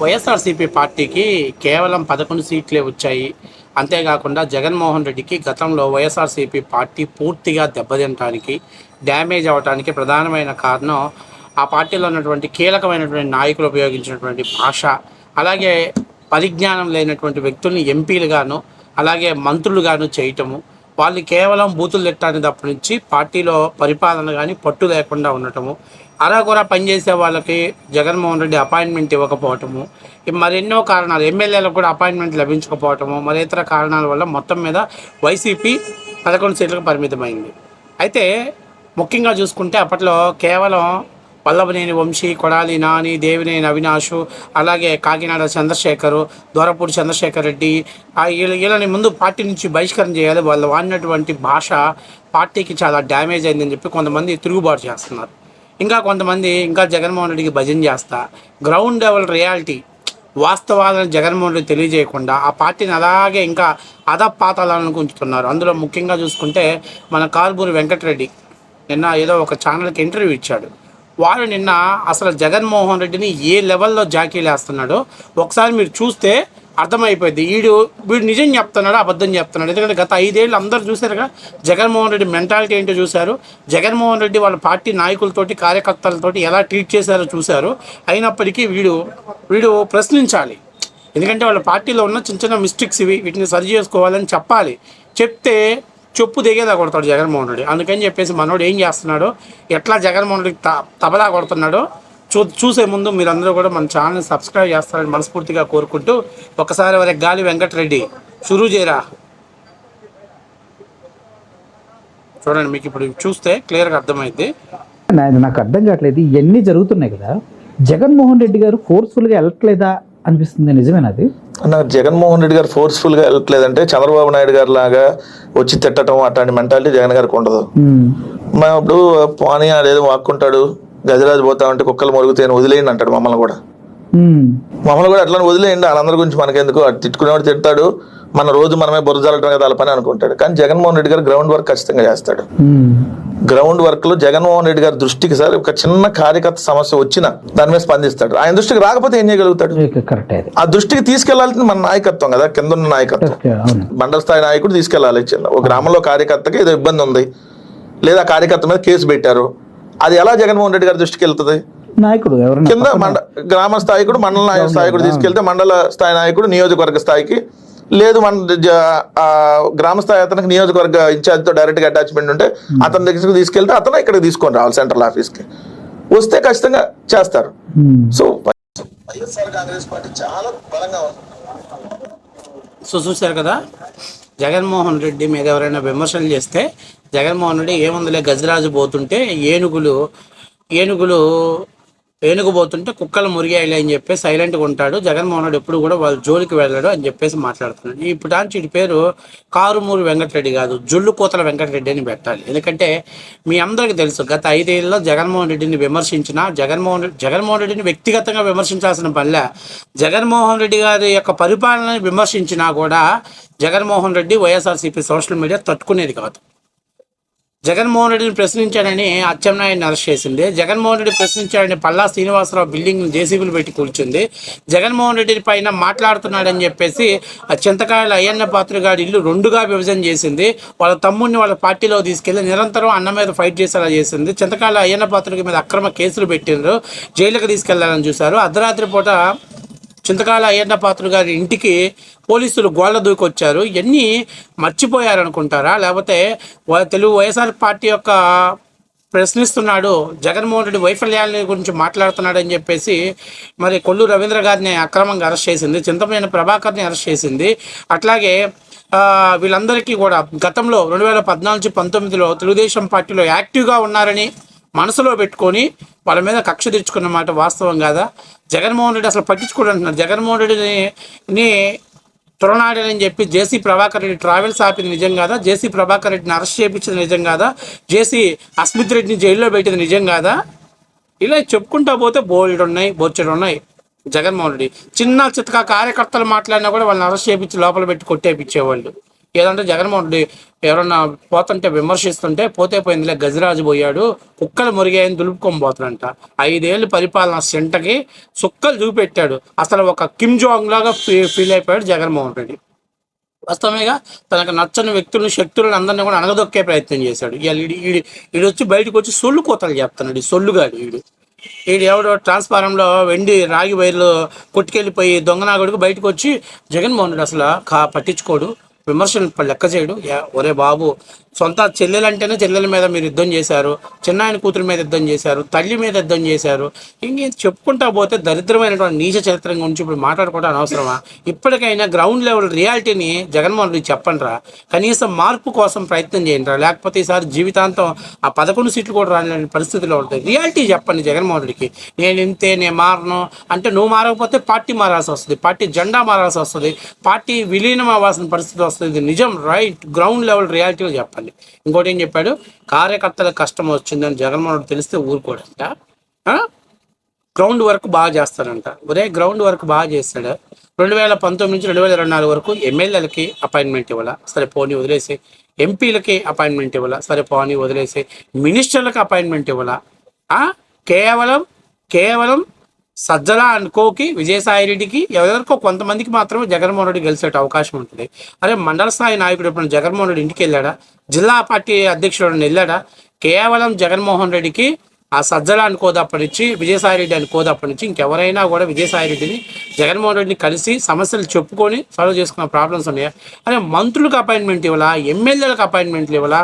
వైఎస్ఆర్సీపీ పార్టీకి కేవలం పదకొండు సీట్లే వచ్చాయి. అంతేకాకుండా జగన్మోహన్ రెడ్డికి గతంలో వైఎస్ఆర్సీపీ పార్టీ పూర్తిగా దెబ్బతినటానికి డ్యామేజ్ అవ్వటానికి ప్రధానమైన కారణం ఆ పార్టీలో ఉన్నటువంటి కీలకమైనటువంటి నాయకులు ఉపయోగించినటువంటి భాష. అలాగే పరిజ్ఞానం లేనటువంటి వ్యక్తుల్ని ఎంపీలుగాను అలాగే మంత్రులుగాను చేయటము. వాళ్ళు కేవలం బూతులు తిట్టడానికి తప్పటి నుంచి పార్టీలో పరిపాలన కానీ పట్టు లేకుండా ఉండటము. అరాకొర పనిచేసే వాళ్ళకి జగన్మోహన్ రెడ్డి అపాయింట్మెంట్ ఇవ్వకపోవటము. మరెన్నో కారణాలు ఎమ్మెల్యేలకు కూడా అపాయింట్మెంట్ లభించకపోవటము మరి ఇతర కారణాల వల్ల మొత్తం మీద వైసీపీ పదకొండు సీట్లకు పరిమితమైంది. అయితే ముఖ్యంగా చూసుకుంటే అప్పట్లో కేవలం వల్లభనేని వంశీ కొడాలి నాని దేవినేని అవినాషు అలాగే కాకినాడ చంద్రశేఖరు దూరపూడి చంద్రశేఖర్ రెడ్డి వీళ్ళని ముందు పార్టీ నుంచి బహిష్కరణ చేయాలి. వాళ్ళు వాడినటువంటి భాష పార్టీకి చాలా డ్యామేజ్ అయిందని చెప్పి కొంతమంది తిరుగుబాటు చేస్తున్నారు. ఇంకా కొంతమంది ఇంకా జగన్మోహన్ రెడ్డికి భజన చేస్తా. గ్రౌండ్ లెవెల్ రియాలిటీ వాస్తవాలను జగన్మోహన్ రెడ్డి తెలియజేయకుండా ఆ పార్టీని అలాగే ఇంకా అధపాతాలను ఉంచుతున్నారు అందులో ముఖ్యంగా చూసుకుంటే మన కాల్బూరి వెంకటరెడ్డి నిన్న ఏదో ఒక ఛానల్కి ఇంటర్వ్యూ ఇచ్చాడు. వారు నిన్న అసలు జగన్మోహన్ రెడ్డిని ఏ లెవెల్లో జాకీలేస్తున్నాడో ఒకసారి మీరు చూస్తే అర్థమైపోయింది. వీడు వీడు నిజం చెప్తున్నాడు అబద్ధం చెప్తున్నాడు. ఎందుకంటే గత ఐదేళ్ళు అందరూ చూశారుగా జగన్మోహన్ రెడ్డి మెంటాలిటీ ఏంటో చూశారు. జగన్మోహన్ రెడ్డి వాళ్ళ పార్టీ నాయకులతోటి కార్యకర్తలతోటి ఎలా ట్రీట్ చేశారో చూశారు. అయినప్పటికీ వీడు వీడు ప్రశ్నించాలి. ఎందుకంటే వాళ్ళ పార్టీలో ఉన్న చిన్న చిన్న మిస్టేక్స్ ఇవి వీటిని సరి చేసుకోవాలని చెప్పాలి. చెప్తే చెప్పు దిగేలా కొడతాడు జగన్మోహన్ రెడ్డి. అందుకని చెప్పేసి మనోడు ఏం చేస్తున్నాడో? ఎట్లా జగన్మోహన్ రెడ్డి త తబలా కొడుతున్నాడో? చూ చూసే ముందు మీరందరూ కూడా మన ఛానల్ని సబ్స్క్రైబ్ చేస్తారని మనస్ఫూర్తిగా కోరుకుంటూ ఒకసారి వరకు గాలి వెంకటరెడ్డి షురూ చేయరా? చూడండి మీకు ఇప్పుడు చూస్తే క్లియర్గా అర్థమైంది. నాకు అర్థం కావట్లేదు. ఇవన్నీ జరుగుతున్నాయి కదా. జగన్మోహన్ రెడ్డి గారు ఫోర్స్ఫుల్గా వెళ్ళట్లేదా అనిపిస్తుంది. నిజమేనా అది? నాకు జగన్మోహన్ రెడ్డి గారు ఫోర్స్ఫుల్గా వెళ్ళట్లేదంటే చంద్రబాబు నాయుడు గారు లాగా వచ్చి తిట్టడం అట్లాంటి మెంటాలిటీ జగన్ గారికి ఉండదు. మా ఇప్పుడు పోనీ అదేదో వాక్కుంటాడు. గజరాజు పోతా ఉంటే కుక్కలు మొరుగుతాయని వదిలేయండి అంటాడు మమ్మల్ని కూడా. మమ్మల్ని కూడా అట్లా వదిలేయండి వాళ్ళందరి గురించి మనకెందుకు? అటు తిట్టుకునేవాడు తిడతాడు మన రోజు మనమే బురజాలటం కదా పని అనుకుంటాడు. కానీ జగన్మోహన్ రెడ్డి గారు గ్రౌండ్ వర్క్ ఖచ్చితంగా చేస్తాడు. గ్రౌండ్ వర్క్లో జగన్మోహన్ రెడ్డి గారి దృష్టికి సార్ ఒక చిన్న కార్యకర్త సమస్య వచ్చినా దాని మీద స్పందిస్తాడు. ఆయన దృష్టికి రాకపోతే ఏం చేయగలుగుతాడు? ఆ దృష్టికి తీసుకెళ్ళాల్సింది మన నాయకత్వం కదా కింద ఉన్న నాయకత్వం. మండల స్థాయి నాయకుడు తీసుకెళ్ళాలి చిన్న. ఒక గ్రామంలో కార్యకర్తకి ఏదో ఇబ్బంది ఉంది. లేదా కార్యకర్త మీద కేసు పెట్టారు. అది ఎలా జగన్మోహన్ రెడ్డి గారి దృష్టికి వెళ్తుంది? నాయకుడు ఎవరైనా కింద మండ గ్రామ స్థాయికుడు మండల నాయ- స్థాయికుడు తీసుకెళ్తే మండల స్థాయి నాయకుడు నియోజకవర్గ స్థాయికి. లేదు మన గ్రామ స్థాయి అతనికి నియోజకవర్గ ఇన్ఛార్జ్తో డైరెక్ట్గా అటాచ్మెంట్ ఉంటే అతని దగ్గరికి తీసుకెళ్తే అతను ఇక్కడ తీసుకొని రావాలి సెంట్రల్ ఆఫీస్కి వస్తే ఖచ్చితంగా చేస్తారు. సో వైఎస్ఆర్ కాంగ్రెస్ పార్టీ చాలా బలంగా ఉంది. సో చూశారు కదా? జగన్మోహన్ రెడ్డి మీద ఎవరైనా విమర్శలు చేస్తే జగన్మోహన్ రెడ్డి ఏముందిలే గజరాజు పోతుంటే ఏనుగులు ఏనుగులు ఏనుగు పోతుంటే కుక్కలు మురిగాయలే అని చెప్పేసి సైలెంట్గా ఉంటాడు. జగన్మోహన్ రెడ్డి ఎప్పుడు కూడా వాళ్ళ జోలికి వెళ్ళాడు అని చెప్పేసి మాట్లాడుతున్నాడు. ఇప్పుడు దాని ఇటు పేరు కారుమూరి వెంకటరెడ్డి కాదు జుల్లు కోతల వెంకటరెడ్డి అని పెట్టాలి. ఎందుకంటే మీ అందరికీ తెలుసు గత ఐదేళ్ళలో జగన్మోహన్ రెడ్డిని విమర్శించిన జగన్మోహన్ రెడ్డి జగన్మోహన్ రెడ్డిని వ్యక్తిగతంగా విమర్శించాల్సిన పనిలే. జగన్మోహన్ రెడ్డి గారి యొక్క పరిపాలనని విమర్శించినా కూడా జగన్మోహన్ రెడ్డి వైఎస్ఆర్సీపీ సోషల్ మీడియా తట్టుకునేది కాదు. జగన్మోహన్ రెడ్డిని ప్రశ్నించాడని అచ్చెన్నాయుడిని అరెస్ట్ చేసింది. జగన్మోహన్ రెడ్డి ప్రశ్నించాడని పల్లా శ్రీనివాసరావు బిల్డింగ్ జేసీబీలు పెట్టి కూర్చుంది జగన్మోహన్ రెడ్డి పైన మాట్లాడుతున్నాడని చెప్పేసి ఆ చింతకాయల అయ్యన్న పాత్ర గారి ఇల్లు రెండుగా విభజన చేసింది. వాళ్ళ తమ్ముడిని వాళ్ళ పార్టీలో తీసుకెళ్ళి నిరంతరం అన్న మీద ఫైట్ చేసేలా చేసింది. చింతకాయల అయ్యన్న పాత్ర మీద అక్రమ కేసులు పెట్టిండ్రు. జైలుకు తీసుకెళ్ళాలని చూశారు. అర్ధరాత్రి పూట చింతకాల అయ్యన్న పాత్ర గారి ఇంటికి పోలీసులు గోళ్ళ దూకొచ్చారు. ఇవన్నీ మర్చిపోయారనుకుంటారా? లేకపోతే తెలుగు వైఎస్ఆర్ పార్టీ యొక్క ప్రశ్నిస్తున్నాడు జగన్మోహన్ రెడ్డి వైఫల్యాల గురించి మాట్లాడుతున్నాడు అని చెప్పేసి మరి కొల్లు రవీంద్ర గారిని అక్రమంగా అరెస్ట్ చేసింది చింతమైన ప్రభాకర్ని అరెస్ట్ చేసింది. అట్లాగే వీళ్ళందరికీ కూడా గతంలో రెండు వేల పద్నాలుగు పంతొమ్మిదిలో తెలుగుదేశం పార్టీలో యాక్టివ్గా ఉన్నారని మనసులో పెట్టుకొని వాళ్ళ మీద కక్ష తెచ్చుకున్న మాట వాస్తవం కాదా? జగన్మోహన్ రెడ్డి అసలు పట్టించుకోడు అంటున్నారు జగన్మోహన్ రెడ్డిని ని చెప్పి జేసీ ప్రభాకర్ రెడ్డి ట్రావెల్స్ ఆపింది నిజం కాదా? జేసీ ప్రభాకర్ రెడ్డిని అరెస్ట్ చేయించింది నిజం కాదా? జేసీ అస్మిత్ రెడ్డిని జైల్లో పెట్టింది నిజం కాదా? ఇలా చెప్పుకుంటా పోతే బోల్డ్ ఉన్నాయి బొచ్చడు ఉన్నాయి జగన్మోహన్ రెడ్డి. చిన్న చితక కార్యకర్తలు మాట్లాడినా కూడా వాళ్ళని అరెస్ట్ చేయించి లోపల పెట్టి కొట్టేపించేవాళ్ళు. ఏదంటే జగన్మోహన్ రెడ్డి ఎవరన్నా పోతుంటే విమర్శిస్తుంటే పోతే పోయిందిలే గజరాజు పోయాడు కుక్కలు మురిగాయని దులుపుకొని పోతాడంట. ఐదేళ్ళు పరిపాలన సెంటకి సుక్కలు చూపెట్టాడు. అసలు ఒక కిమ్ జాంగ్ లాగా ఫీ- ఫీల్ అయిపోయాడు జగన్మోహన్ రెడ్డి. వాస్తవమేగా తనకు నచ్చని వ్యక్తులను శక్తులను అందరినీ కూడా అనగదొక్కే ప్రయత్నం చేశాడు. ఇవాళ ఈడు ఈడు వచ్చి బయటకు వచ్చి సొల్లు కోతలు చెప్తున్నాడు ఈ సొల్లుగాడు ఈడు. ఈడు ఎవడో ట్రాన్స్ఫారంలో వెండి రాగి వైర్లు కొట్టుకెళ్ళిపోయి దొంగనాగుడికి బయటకు వచ్చి జగన్మోహన్ రెడ్డి అసలు కా పట్టించుకోడు విమర్శలు లెక్క చేయడు యా, ఒరే బాబు సొంత చెల్లెలంటేనే చెల్లెల మీద మీరు యుద్ధం చేశారు చిన్నాయన కూతురు మీద యుద్ధం చేశారు తల్లి మీద యుద్ధం చేశారు. ఇంకేం చెప్పుకుంటా పోతే దరిద్రమైనటువంటి నీచ చరిత్ర గురించి ఇప్పుడు మాట్లాడుకోవడం అనవసరమా? ఇప్పటికైనా గ్రౌండ్ లెవెల్ రియాలిటీని జగన్మోహన్ రెడ్డి చెప్పండిరా? కనీసం మార్పు కోసం ప్రయత్నం చేయండి లేకపోతే ఈసారి జీవితాంతం ఆ పదకొండు సీట్లు కూడా రాని పరిస్థితిలో ఉంటుంది రియాలిటీ చెప్పండి జగన్మోహన్ రెడ్డికి. నేను ఇంతే నేను మారను. అంటే నువ్వు మారకపోతే పార్టీ మారాల్సి వస్తుంది. పార్టీ జెండా మారాల్సి వస్తుంది. పార్టీ విలీనం అవ్వాల్సిన పరిస్థితి వస్తుంది. నిజం రైట్ గ్రౌండ్ లెవెల్ రియాలిటీలో చెప్పండి. ఇంకోటి ఏం చెప్పాడు? కార్యకర్తలకు కష్టం వచ్చిందని జగన్మోహన్ రెడ్డి తెలిస్తే ఊరుకోడంట. ఆ? గ్రౌండ్ వర్క్ బాగా చేస్తాడంట. ఒరే గ్రౌండ్ వర్క్ బాగా చేస్తాడు. రెండు వేల పంతొమ్మిది నుంచి రెండు వేల ఇరవై నాలుగు వరకు ఎమ్మెల్యేలకి అపాయింట్మెంట్ ఇవ్వాల? సరే పోనీ వదిలేసి. ఎంపీలకి అపాయింట్మెంట్ ఇవ్వాలా? సరే పోనీ వదిలేసి. మినిస్టర్లకు అపాయింట్మెంట్ ఇవ్వాలా? ఆ? కేవలం కేవలం సజ్జల అనుకోకి విజయసాయి రెడ్డికి ఎవరికో కొంతమందికి మాత్రమే జగన్మోహన్ రెడ్డి గెలిచే అవకాశం ఉంటుంది. అరే మండల స్థాయి నాయకుడు ఇప్పుడు జగన్మోహన్ రెడ్డి ఇంటికి వెళ్ళాడా? జిల్లా పార్టీ అధ్యక్షుడు వెళ్ళాడా? కేవలం జగన్మోహన్ రెడ్డికి ఆ సజ్జల అనుకోదప్పటి విజయసాయి రెడ్డి అనుకోదప్పటి నుంచి ఇంకెవరైనా కూడా విజయసాయి రెడ్డిని జగన్మోహన్ రెడ్డిని కలిసి సమస్యలు చెప్పుకొని సాల్వ్ చేసుకున్న ప్రాబ్లమ్స్ ఉన్నాయా? అరే మంత్రులకు అపాయింట్మెంట్ ఇవ్వాలా? ఎమ్మెల్యేలకు అపాయింట్మెంట్లు ఇవ్వాలా?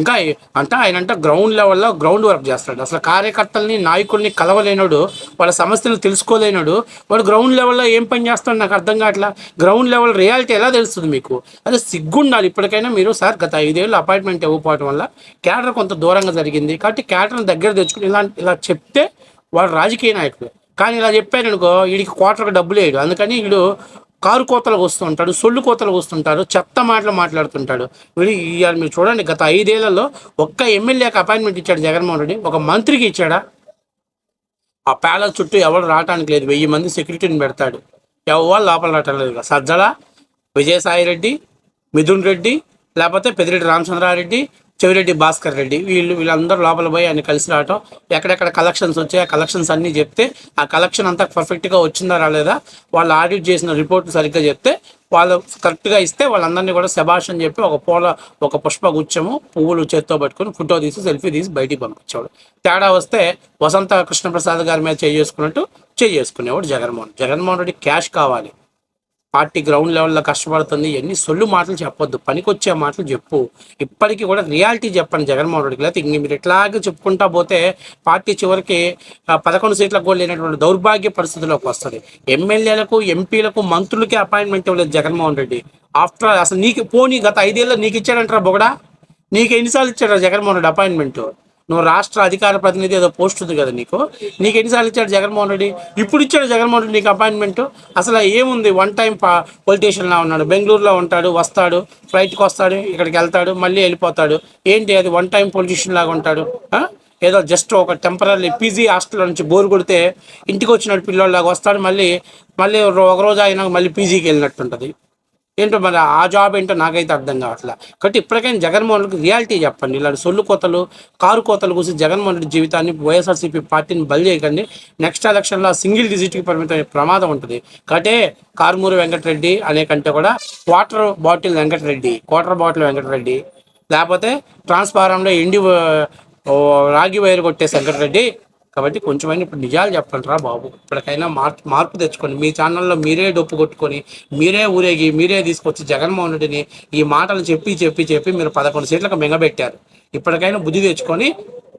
ఇంకా అంటే ఆయన అంటే గ్రౌండ్ లెవెల్లో గ్రౌండ్ వర్క్ చేస్తాడు. అసలు కార్యకర్తల్ని నాయకుల్ని కలవలేనోడు వాళ్ళ సమస్యలు తెలుసుకోలేనోడు వాడు గ్రౌండ్ లెవెల్లో ఏం పని చేస్తాడు నాకు అర్థం కావట్లా? గ్రౌండ్ లెవెల్ రియాలిటీ ఎలా తెలుస్తుంది మీకు? అదే సిగ్గుండాలి. ఇప్పటికైనా మీరు సార్ గత ఐదేళ్ళు అపాయింట్మెంట్ ఇవ్వకపోవడం వల్ల క్యాడర్ కొంత దూరంగా జరిగింది. కాబట్టి క్యాడర్ని దగ్గర తెచ్చుకుని ఇలా ఇలా చెప్తే వాడు రాజకీయ నాయకుడు. కానీ ఇలా చెప్పాను అనుకో వీడికి క్వార్టర్కి డబ్బులు వేయడు. అందుకని వీడు కారు కోతలకు వస్తుంటాడు సొల్లు కోతలకు వస్తుంటాడు చెత్త మాటలు మాట్లాడుతుంటాడు. వీడు ఇవాళ మీరు చూడండి గత ఐదేళ్ళలో ఒక్క ఎమ్మెల్యేకి అపాయింట్మెంట్ ఇచ్చాడు జగన్మోహన్ రెడ్డి ఒక మంత్రికి ఇచ్చాడా? ఆ ప్యాలెస్ చుట్టూ ఎవరు రావడానికి లేదు వెయ్యి మంది సెక్యూరిటీని పెడతాడు. ఎవరు లోపల రావటం లేదు. సజ్జల విజయసాయి రెడ్డి మిథున్ రెడ్డి లేకపోతే పెదిరెడ్డి రామచంద్రారెడ్డి చెవిరెడ్డి భాస్కర్ రెడ్డి. వీళ్ళు వీళ్ళందరూ లోపల పోయి ఆయన కలిసి రావటం. ఎక్కడెక్కడ కలెక్షన్స్ వచ్చాయి ఆ కలెక్షన్స్ అన్నీ చెప్తే ఆ కలెక్షన్ అంతా పర్ఫెక్ట్గా వచ్చిందా రాలేదా? వాళ్ళు ఆడిట్ చేసిన రిపోర్ట్ సరిగ్గా చెప్తే వాళ్ళు కరెక్ట్గా ఇస్తే వాళ్ళందరినీ కూడా శభాష్ అని చెప్పి ఒక పూల ఒక పుష్పగుచ్చము పువ్వులు చేత్తో పట్టుకుని ఫోటో తీసి సెల్ఫీ తీసి బయటికి పంపించేవాడు. తేడా వస్తే వసంత కృష్ణప్రసాద్ గారి మీద చేసుకున్నట్టు చేసుకునేవాడు జగన్మోహన్. జగన్మోహన్ రెడ్డి క్యాష్ కావాలి. పార్టీ గ్రౌండ్ లెవెల్లో కష్టపడుతుంది. ఎన్ని సొల్లు మాటలు చెప్పొద్దు. పనికొచ్చే మాటలు చెప్పు. ఇప్పటికీ కూడా రియాలిటీ చెప్పండి జగన్మోహన్ రెడ్డికి లేకపోతే ఇంక మీరు ఇట్లాగే చెప్పుకుంటా పోతే పార్టీ చివరికి పదకొండు సీట్లకు కూడా లేనటువంటి దౌర్భాగ్య పరిస్థితిలోకి వస్తుంది. ఎమ్మెల్యేలకు ఎంపీలకు మంత్రులకి అపాయింట్మెంట్ ఇవ్వలేదు జగన్మోహన్ రెడ్డి. ఆఫ్టర్ అసలు నీకు పోనీ గత ఐదేళ్ళు నీకు ఇచ్చాడంటారా బొగడా? నీకు ఎన్నిసార్లు ఇచ్చాడు జగన్మోహన్ రెడ్డి అపాయింట్మెంట్? నువ్వు రాష్ట్ర అధికార ప్రతినిధి ఏదో పోస్ట్ ఉంది కదా నీకు? నీకు ఎన్నిసార్లు ఇచ్చాడు జగన్మోహన్ రెడ్డి? ఇప్పుడు ఇచ్చాడు జగన్మోహన్ రెడ్డి నీకు అపాయింట్మెంట్ అసలు ఏముంది? వన్ టైం పొలిటీషియన్లా ఉన్నాడు. బెంగళూరులో ఉంటాడు వస్తాడు ఫ్లైట్కి వస్తాడు ఇక్కడికి వెళ్తాడు మళ్ళీ వెళ్ళిపోతాడు. ఏంటి అది? వన్ టైం పొలిటీషియన్ లాగా ఉంటాడు. ఏదో జస్ట్ ఒక టెంపరీ పీజీ హాస్టల్ నుంచి బోర్ కొడితే ఇంటికి వచ్చినట్టు పిల్లోళ్ళలాగా వస్తాడు మళ్ళీ మళ్ళీ ఒక రోజు అయినా మళ్ళీ పీజీకి వెళ్ళినట్టుంటుంది. ఏంటో మరి ఆ జాబ్ ఏంటో నాకైతే అర్థం కావట్లే. కాబట్టి ఇప్పటికైనా జగన్మోహన్ రెడ్డికి రియాలిటీ చెప్పండి. ఇలాంటి సొల్లు కోతలు కారు కోతలు కూసి జగన్మోహన్ రెడ్డి జీవితాన్ని వైఎస్ఆర్సీపీ పార్టీని బలి చేయకండి. నెక్స్ట్ ఎలక్షన్లో సింగిల్ డిజిట్కి పరిమితమైన ప్రమాదం ఉంటుంది. కాబట్టి కారుమూరి వెంకటరెడ్డి అనే కంటే కూడా water bottle Venkatareddy water bottle Venkatareddy లేకపోతే ట్రాన్స్ఫారంలో ఎండి రాగి వైర్ కొట్టే వెంకటరెడ్డి కాబట్టి కొంచెమైనా ఇప్పుడు నిజాలు చెప్పండి రా బాబు. ఇప్పటికైనా మార్పు మార్పు తెచ్చుకోండి. మీ ఛానల్లో మీరే డొప్పు కొట్టుకొని మీరే ఊరేగి మీరే తీసుకొచ్చి జగన్మోహన్ రెడ్డిని ఈ మాటలు చెప్పి చెప్పి చెప్పి మీరు పదకొండు సీట్లకు మింగబెట్టారు. ఇప్పటికైనా బుద్ధి తెచ్చుకొని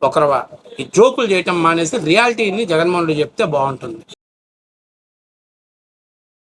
ఒకరవ ఈ జోకులు చేయటం మానేసి రియాలిటీని జగన్మోహన్ రెడ్డి చెప్తే బాగుంటుంది.